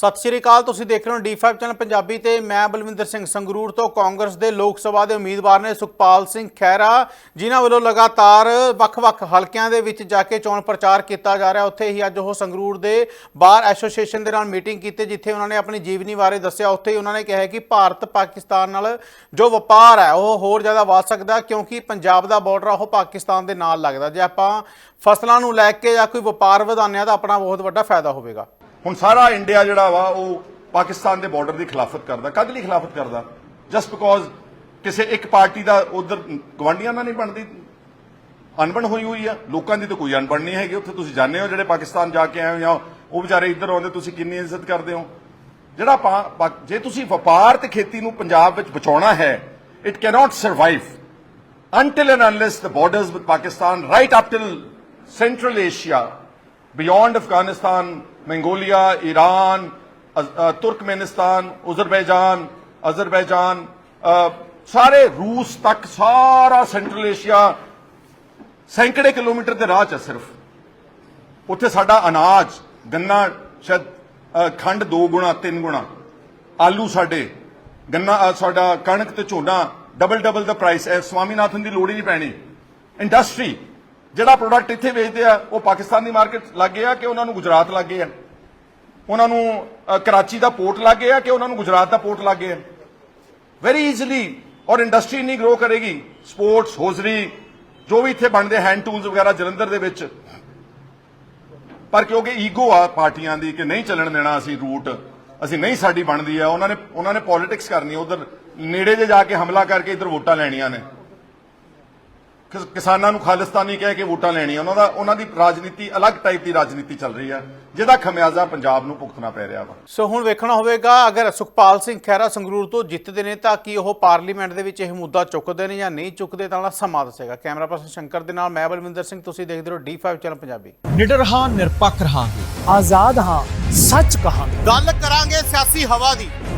ਸਤਿ ਸ਼੍ਰੀ ਅਕਾਲ, ਤੁਸੀਂ ਦੇਖ ਰਹੇ ਹੋ D5 ਚੈਨਲ ਪੰਜਾਬੀ ਤੇ ਮੈਂ ਬਲਵਿੰਦਰ ਸਿੰਘ ਸੰਗਰੂਰ ਤੋਂ ਕਾਂਗਰਸ ਦੇ ਲੋਕ ਸਭਾ ਦੇ ਉਮੀਦਵਾਰ ਨੇ ਸੁਖਪਾਲ ਸਿੰਘ ਖਹਿਰਾ, ਜਿਨ੍ਹਾਂ ਵੱਲੋਂ ਲਗਾਤਾਰ ਵੱਖ-ਵੱਖ ਹਲਕਿਆਂ ਦੇ ਵਿੱਚ ਜਾ ਕੇ ਚੋਣ ਪ੍ਰਚਾਰ ਕੀਤਾ ਜਾ ਰਿਹਾ। ਉੱਥੇ ਹੀ ਅੱਜ ਉਹ ਸੰਗਰੂਰ ਦੇ ਬਾਰ ਐਸੋਸੀਏਸ਼ਨ ਦੇ ਨਾਲ ਮੀਟਿੰਗ ਕੀਤੀ, ਜਿੱਥੇ ਉਹਨਾਂ ਨੇ ਆਪਣੀ ਜੀਵਨੀ ਬਾਰੇ ਦੱਸਿਆ। ਉੱਥੇ ਹੀ ਉਹਨਾਂ ਨੇ ਕਿਹਾ ਕਿ ਭਾਰਤ ਪਾਕਿਸਤਾਨ ਨਾਲ ਜੋ ਵਪਾਰ ਹੈ, ਉਹ ਹੋਰ ਜ਼ਿਆਦਾ ਵੱਧ ਸਕਦਾ ਕਿਉਂਕਿ ਪੰਜਾਬ ਦਾ ਬਾਰਡਰ ਆ, ਉਹ ਪਾਕਿਸਤਾਨ ਦੇ ਨਾਲ ਲੱਗਦਾ। ਜੇ ਆਪਾਂ ਫਸਲਾਂ ਨੂੰ ਲੈ ਕੇ ਜਾਂ ਕੋਈ ਵਪਾਰ ਵਧਾਉਂਦੇ ਹਾਂ, ਤਾਂ ਆਪਣਾ ਬਹੁਤ ਵੱਡਾ ਫਾਇਦਾ ਹੋਵੇਗਾ। ਹੁਣ ਸਾਰਾ ਇੰਡੀਆ ਜਿਹੜਾ ਵਾ ਉਹ ਪਾਕਿਸਤਾਨ ਦੇ ਬਾਰਡਰ ਦੀ ਖਿਲਾਫਤ ਕਰਦਾ। ਕਦ ਲਈ ਖਿਲਾਫਤ ਕਰਦਾ? ਜਸਟ ਬਿਕੋਜ਼ ਕਿਸੇ ਇੱਕ ਪਾਰਟੀ ਦਾ ਉਧਰ ਗਵਾਂਡੀਆਂ ਨਾਲ ਨਹੀਂ ਬਣਦੀ। ਅਣਬਣ ਹੋਈ ਹੋਈ ਆ। ਲੋਕਾਂ ਦੀ ਤਾਂ ਕੋਈ ਅਣਬਣ ਨਹੀਂ ਹੈਗੀ। ਉੱਥੇ ਤੁਸੀਂ ਜਾਣਦੇ ਹੋ ਜਿਹੜੇ ਪਾਕਿਸਤਾਨ ਜਾ ਕੇ ਆਏ ਹੋ ਜਾਂ ਉਹ ਵਿਚਾਰੇ ਇੱਧਰ ਆਉਂਦੇ ਤੁਸੀਂ ਕਿੰਨੀ ਇੱਜ਼ਤ ਕਰਦੇ ਹੋ? ਜਿਹੜਾ ਪਾ- ਜੇ ਤੁਸੀਂ ਵਪਾਰ ਤੇ ਖੇਤੀ ਨੂੰ ਪੰਜਾਬ ਵਿੱਚ ਬਚਾਉਣਾ ਹੈ it cannot survive until and unless the borders with Pakistan, right up till Central Asia, beyond Afghanistan, Mongolia, Iran, uh, uh, Turkmenistan, Azerbaijan, Azerbaijan, ਸਾਰੇ ਰੂਸ ਤੱਕ ਸਾਰਾ ਸੈਂਟਰਲ ਏਸ਼ੀਆ ਸੈਂਕੜੇ ਕਿਲੋਮੀਟਰ ਦੇ ਰਾਹ ਚ ਹੈ ਸਿਰਫ ਉੱਥੇ ਸਾਡਾ ਅਨਾਜ ਗੰਨਾ ਸ਼ਾਇਦ ਖੰਡ 2 ਗੁਣਾ 3 ਗੁਣਾ ਆਲੂ ਸਾਡੇ ਗੰਨਾ ਸਾਡਾ ਕਣਕ ਤੇ ਝੋਨਾ ਡਬਲ ਡਬਲ ਦਾ ਪ੍ਰਾਈਸ ਹੈ ਸਵਾਮੀਨਾਥਨ ਦੀ ਲੋੜ ਹੀ ਨਹੀਂ ਪੈਣੀ ਇੰਡਸਟਰੀ ਜਿਹੜਾ ਪ੍ਰੋਡਕਟ ਇੱਥੇ ਵੇਚਦੇ ਆ, ਉਹ ਪਾਕਿਸਤਾਨ ਦੀ ਮਾਰਕੀਟ ਲੱਗੇ ਆ ਕਿ ਉਹਨਾਂ ਨੂੰ ਗੁਜਰਾਤ ਲੱਗੇ ਆ? ਉਹਨਾਂ ਨੂੰ ਕਰਾਚੀ ਦਾ ਪੋਰਟ ਲੱਗੇ ਆ ਕਿ ਉਹਨਾਂ ਨੂੰ ਗੁਜਰਾਤ ਦਾ ਪੋਰਟ ਲੱਗੇ ਆ? ਵੈਰੀ ਈਜ਼ੀਲੀ ਔਰ ਇੰਡਸਟਰੀ ਨਹੀਂ ਗਰੋ ਕਰੇਗੀ ਸਪੋਰਟਸ ਹੋਜ਼ਰੀ ਜੋ ਵੀ ਇੱਥੇ ਬਣਦੇ ਹੈਂਡ ਟੂਲਸ ਵਗੈਰਾ ਜਲੰਧਰ ਦੇ ਵਿੱਚ। ਪਰ ਕਿਉਂਕਿ ਈਗੋ ਆ ਪਾਰਟੀਆਂ ਦੀ ਕਿ ਨਹੀਂ ਚੱਲਣ ਦੇਣਾ ਅਸੀਂ ਰੂਟ ਅਸੀਂ ਨਹੀਂ ਸਾਡੀ ਬਣਦੀ ਆ, ਉਹਨਾਂ ਨੇ ਉਹਨਾਂ ਨੇ ਪੋਲਿਟਿਕਸ ਕਰਨੀ ਉਧਰ ਨੇੜੇ ਜੇ ਜਾ ਕੇ ਹਮਲਾ ਕਰਕੇ ਇੱਧਰ ਵੋਟਾਂ ਲੈਣੀਆਂ ਨੇ। ਕਿਸਾਨਾਂ ਨੂੰ ਖਾਲਿਸਤਾਨੀ ਕਹਿ ਕੇ ਵੋਟਾਂ ਲੈਣੀਆਂ ਉਹਨਾਂ ਦਾ ਉਹਨਾਂ ਦੀ ਰਾਜਨੀਤੀ ਅਲੱਗ ਟਾਈਪ ਦੀ ਰਾਜਨੀਤੀ ਚੱਲ ਰਹੀ ਆ ਜਿਹਦਾ ਖਮਿਆਜ਼ਾ ਪੰਜਾਬ ਨੂੰ ਭੁਗਤਣਾ ਪੈ ਰਿਹਾ ਵਾ। ਸੋ ਹੁਣ ਵੇਖਣਾ ਹੋਵੇਗਾ ਅਗਰ ਸੁਖਪਾਲ ਸਿੰਘ ਖਹਿਰਾ ਸੰਗਰੂਰ ਤੋਂ ਜਿੱਤਦੇ ਨੇ ਤਾਂ ਕੀ ਉਹ ਪਾਰਲੀਮੈਂਟ ਦੇ ਵਿੱਚ ਇਹ ਮੁੱਦਾ ਚੁੱਕਦੇ ਨੇ ਜਾਂ ਨਹੀਂ ਚੁੱਕਦੇ ਤਾਂ ਉਹਦਾ ਸਮਾਂ ਦੱਸੇਗਾ। ਕੈਮਰਾ ਪਰਸਨ ਸ਼ੰਕਰ ਦੇ ਨਾਲ ਮੈਂ ਬਲਵਿੰਦਰ ਸਿੰਘ ਤੁਸੀਂ ਦੇਖਦੇ ਰਹੋ D5 ਚੈਨਲ ਪੰਜਾਬੀ। ਨਿਡਰ ਹਾਂ ਨਿਰਪੱਖ ਰਹਾਂਗੇ। ਆਜ਼ਾਦ ਹਾਂ ਸੱਚ ਕਹਾਂਗੇ। ਗੱਲ ਕਰਾਂਗੇ ਸਿਆਸੀ ਹਵਾ ਦੀ।